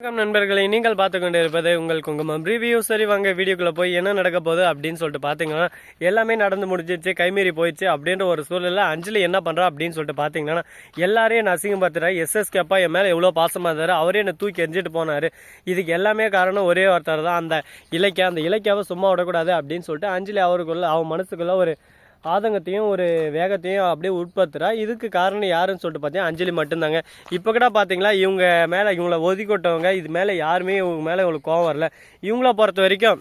வணக்கம் நண்பர்களை நீங்கள் பார்த்து கொண்டு இருப்பது உங்கள் குங்குமம் ரிவ்யூ சரி வாங்க வீடியோக்குள்ளே போய் என்ன நடக்க போகுது அப்படின்னு சொல்லிட்டு பார்த்தீங்கன்னா எல்லாமே நடந்து முடிஞ்சிச்சு கைமீறி போயிடுச்சு அப்படின்ற ஒரு சூழலில் அஞ்சலி என்ன பண்ணுறா அப்படின்னு சொல்லிட்டு பார்த்தீங்கன்னா எல்லாரையும் நசிங்கம் பார்த்துட்டா எஸ்எஸ் கேப்பா என் மேலே எவ்வளோ பாசமாக இருந்தார் அவரே என்னை தூக்கி எரிஞ்சிட்டு போனார். இதுக்கு எல்லாமே காரணம் ஒரே ஒருத்தர் தான் அந்த இலக்கிய அந்த இலக்கியாவை சும்மா விடக்கூடாது அப்படின்னு சொல்லிட்டு அஞ்சலி அவருக்குள்ள அவன் மனசுக்குள்ளே ஒரு ஆதங்கத்தையும் ஒரு வேகத்தையும் அப்படியே உட்படுத்துறா. இதுக்கு காரணம் யாருன்னு சொல்லிட்டு பார்த்தீங்கன்னா அஞ்சலி மட்டும்தாங்க. இப்போ கூட பார்த்தீங்களா இவங்க மேலே இவங்கள ஒதுக்கிவிட்டவங்க இது மேலே யாருமே இவங்க மேலே இவங்களுக்கு கோவம் வரல. இவங்கள பொறுத்த வரைக்கும்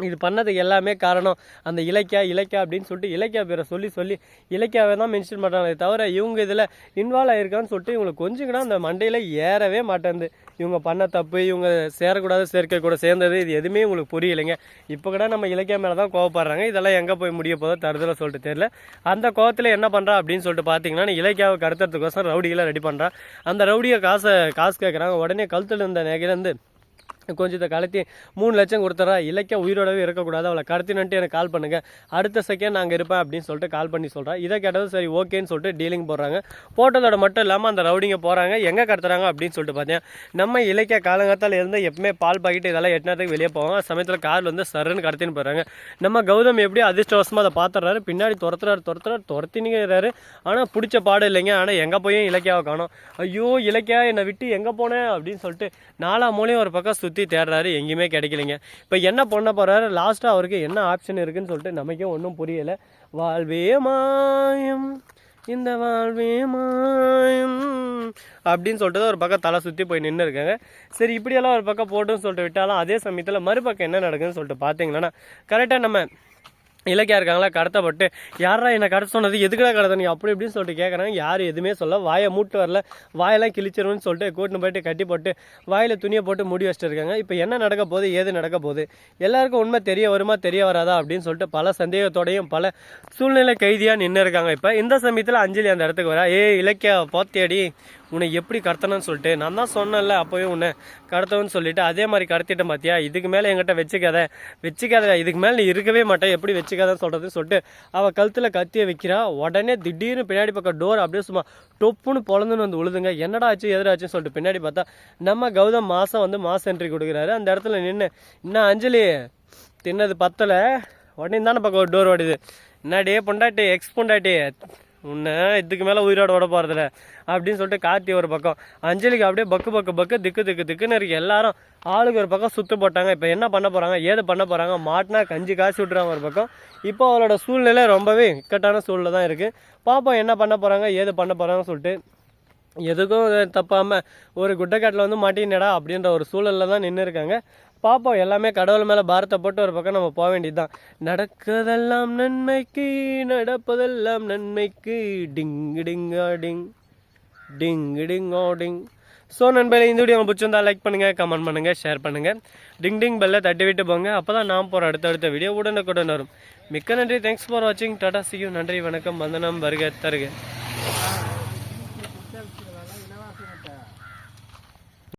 இது பண்ணதுக்கு எல்லாமே காரணம் அந்த இலக்கியா இலக்கியா அப்படின்னு சொல்லிட்டு இலக்கியா பேரை சொல்லி சொல்லி இலக்கியாவை தான் மென்ஷன் பண்ணுறாங்களே தவிர இவங்க இதில் இன்வால்வ் ஆகிருக்கான்னு சொல்லிட்டு இவங்களுக்கு கொஞ்சம் கூட அந்த மண்டையில் ஏறவே மாட்டேங்குது. இவங்க பண்ண தப்பு இவங்க சேரக்கூடாது சேர்க்கை கூட சேர்ந்தது இது எதுவுமே உங்களுக்கு புரியலைங்க. இப்போ கூட நம்ம இலக்கியா மேலே தான் கோவப்படுறாங்க. இதெல்லாம் எங்கே போய் முடிய போதோ தருதல சொல்லிட்டு தெரியல. அந்த கோவத்தில் என்ன பண்ணுறா அப்படின்னு சொல்லிட்டு பார்த்தீங்கன்னா இலக்கியாவை கடத்துறதுக்கோசரம் ரவுடிகளை ரெடி பண்ணுறான் அந்த ரவுடியை காசை காசு கேட்குறாங்க உடனே கழுத்தில் இருந்த நகையிலேருந்து கொஞ்சத்தை கலத்தி மூணு லட்சம் கொடுத்துறா. இலக்கிய உயிரோடவே இருக்கக்கூடாது. அவளை கடத்தினன்ட்டு எனக்கு கால் பண்ணுங்கள் அடுத்த செகண்ட் நாங்கள் இருப்பேன் அப்படின்னு சொல்லிட்டு கால் பண்ணி சொல்கிறா இதை கேட்டதும் சரி ஓகேன்னு சொல்லிட்டு டீலிங் போடுறாங்க. போட்டதோட மட்டும் இல்லாமல் அந்த ரவுடிங்க போகிறாங்க எங்கே கடத்துறாங்க அப்படின்னு சொல்லிட்டு பார்த்தேன் நம்ம இலக்கிய காலங்கத்தால் இருந்து எப்பவுமே பால் பாக்கெட் இதெல்லாம் எட்டினத்துக்கு வெளியே போவாங்க சமயத்தில் காரில் வந்து சருன்னு கடத்தின்னு போகிறாங்க நம்ம கௌதம் எப்படி அதிர்ஷ்டவசமாக அதை பார்த்துறாரு பின்னாடி துரத்துறாரு துரத்துறாரு துரத்தினுங்கிறாரு. ஆனால் பிடிச்ச பாடம் இல்லைங்க. ஆனால் எங்கே போய் இலக்கியாவை காணோம்? ஐயோ இலக்கியா என்னை விட்டு எங்கே போனேன் அப்படின்னு சொல்லிட்டு நாலா மூலையும் ஒரு பக்கம் சுற்றி சுற்றி தேடுறாரு எங்கேயுமே கிடைக்கலைங்க. இப்போ என்ன பண்ண போகிறாரு லாஸ்ட்டாக அவருக்கு என்ன ஆப்ஷன் இருக்குன்னு சொல்லிட்டு நமக்கே ஒன்றும் புரியலை. வாழ்வே மாயம் இந்த வாழ்வே மாயம் அப்படின்னு சொல்லிட்டு ஒரு பக்கம் தலை சுற்றி போய் நின்று இருக்காங்க சரி இப்படியெல்லாம் ஒரு பக்கம் போட்டுன்னு சொல்லிட்டு விட்டாலும் அதே சமயத்தில் மறுபக்கம் என்ன நடக்குதுன்னு சொல்லிட்டு பார்த்தீங்கன்னா கரெக்டாக நம்ம இலக்கியா இருக்காங்களா கடத்தப்பட்டு யாரா என்னை கடத்த சொன்னது? எதுக்குடா கடத்த? நீ அப்படி இப்படின்னு சொல்லிட்டு கேட்குறாங்க யாரும் எதுவுமே சொல்ல வாயை மூட்டு வரல. வாயெல்லாம் கிழிச்சிரும்னு சொல்லிட்டு கூட்டின்னு போயிட்டு கட்டி போட்டு வாயில் துணியை போட்டு முடி வச்சுட்டு இருக்காங்க. இப்போ என்ன நடக்க போகுது? ஏது நடக்க போகுது? எல்லாருக்கும் உண்மை தெரிய வருமா தெரிய வராதா? அப்படின்னு சொல்லிட்டு பல சந்தேகத்தோடையும் பல சூழ்நிலை கைதியாக நின்று இருக்காங்க. இப்போ இந்த சமயத்தில் அஞ்சலி அந்த இடத்துக்கு வரா. ஏ இலக்கியா போத்தேடி உன்னை எப்படி கடத்தணும்னு சொல்லிட்டு நான் தான் சொன்னேன்ல அப்போவே உன்னை கடத்தணும்னு சொல்லிட்டு அதே மாதிரி கடத்திட்டேன் பார்த்தியா இதுக்கு மேலே என்கிட்ட வச்சுக்காத. வச்சுக்காத இதுக்கு மேலே நீ இருக்கவே மாட்டேன். எப்படி வச்சுக்காதன்னு சொல்கிறதுன்னு சொல்லிட்டு அவள் கழுத்தில் கத்தியை வைக்கிறா. உடனே திடீர்னு பின்னாடி பக்கம் டோர் அப்படியே சும்மா டொப்புன்னு பொழந்துன்னு வந்து உழுதுங்க. என்னடா ஆச்சு எதிராச்சுன்னு சொல்லிட்டு பின்னாடி பார்த்தா நம்ம கௌதம் மாதம் வந்து மாஸ் என்ட்ரி கொடுக்குறாரு. அந்த இடத்துல நின்று இன்னும் அஞ்சலி? தின்னது பத்தலை? உடனே தானே பக்கம் ஒரு டோர் ஓடுது. என்னடே பொண்டாட்டி எக்ஸ் பொண்டாட்டி? உன்னை இதுக்கு மேலே உயிரோட விட போகிறதில்ல அப்படின்னு சொல்லிட்டு கார்த்தி ஒரு பக்கம் அஞ்சலிக்கு அப்படியே பக்கு பக்கு பக்கு திக்கு திக்கு திக்குன்னு இருக்கு. எல்லாரும் ஆளுக்கு ஒரு பக்கம் சுத்து போட்டாங்க. இப்போ என்ன பண்ண போகிறாங்க ஏது பண்ண போகிறாங்க மாட்டினா கஞ்சி காசு விட்றாங்க ஒரு பக்கம். இப்போ அவளோட சூழ்நிலை ரொம்பவே இக்கட்டான சூழ்நிலை தான் இருக்குது பாப்போம் என்ன பண்ண போகிறாங்க ஏது பண்ண போகிறாங்கன்னு சொல்லிட்டு. எதுக்கும் தப்பாமல் ஒரு குட்டைக்காட்டில் வந்து மாட்டினடா அப்படின்ற ஒரு சூழலில் தான் நின்று இருக்காங்க பார்ப்போம் எல்லாமே கடவுள் மேலே பாரத்தை போட்டு ஒரு பக்கம் நம்ம போக வேண்டியதுதான். நடக்கதெல்லாம் நன்மைக்கு நடப்பதெல்லாம் நன்மைக்கு. டிங் டிங்கா டிங். டிங் டிங்கோ டிங். ஸோ நண்பர்களே இந்த வீடியோ உங்களுக்கு பிடிச்சிருந்தா லைக் பண்ணுங்கள் கமெண்ட் பண்ணுங்கள் ஷேர் பண்ணுங்கள் டிங் டிங் பெல்லை தட்டி விட்டு போங்க. அப்போ தான் நான் போகிற அடுத்தடுத்த வீடியோ உடனுக்குடன் வரும். மிக்க நன்றி. தேங்க்ஸ் ஃபார் வாட்சிங் டாடா சியூ நன்றி வணக்கம். வந்தனம் வருக தருக.